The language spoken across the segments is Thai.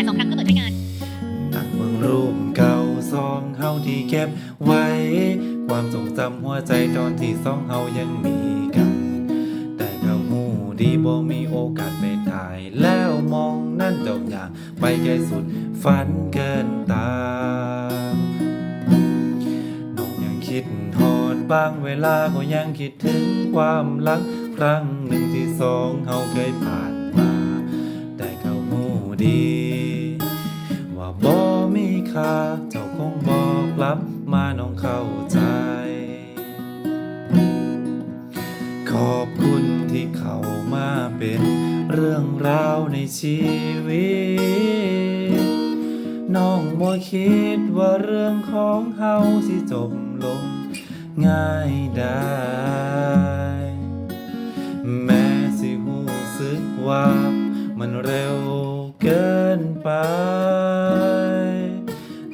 แต่สองครั้งก็เปิดใช้งานนักเมืองรูปเก่าซองเฮาที่เก็บไว้ ความทรงจำหัวใจตอนที่สองเฮายังมีกัน แต่ก็หูดีบ่มีโอกาสไปถ่าย แล้วมองนั่นเจ้าอย่างไปไกลสุดฝันเกินตาน้องยังคิดทอดบางเวลาก็ยังคิดถึงความหลังครั้งหนึ่งที่สองเฮาเคยผ่านมา แต่เขาหูดี ค่า เจ้าคงบอกกลับมาน้องเข้าใจ ขอบคุณที่เข้ามาเป็นเรื่องราวในชีวิต น้องบ่คิดว่าเรื่องของเฮาสิจบลงง่ายได้ แม้สิหูสึกว่ามันเร็วเกินไป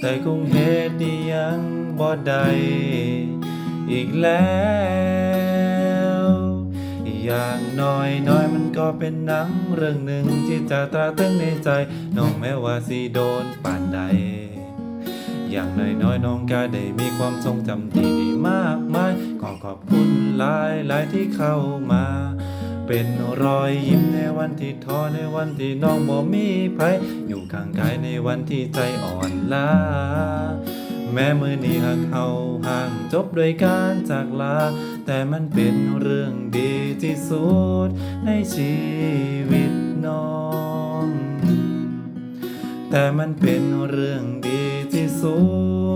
แต่คงเหตุดียังบ่ได้อีกแล้ว อย่างน้อยน้อยมันก็เป็นหนังเรื่องหนึ่งที่จะตราตรึงในใจ น้องแม้ว่าสิโดนป่านใด อย่างน้อยน้อยน้องก็ได้มีความทรงจำที่ดีมากมาย ขอขอบคุณหลายหลายที่เข้ามา เป็นรอยยิ้มในวันที่ท้อในวันที่น้องบ่มีภัยอยู่ข้างกายในวันที่ใจอ่อนล้าแม้มือนี้หักเขาห่างจบด้วยการจากลา แต่มันเป็นเรื่องดีที่สุดในชีวิตน้อง แต่มันเป็นเรื่องดีที่สุด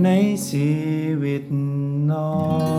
ในชีวิตน้อง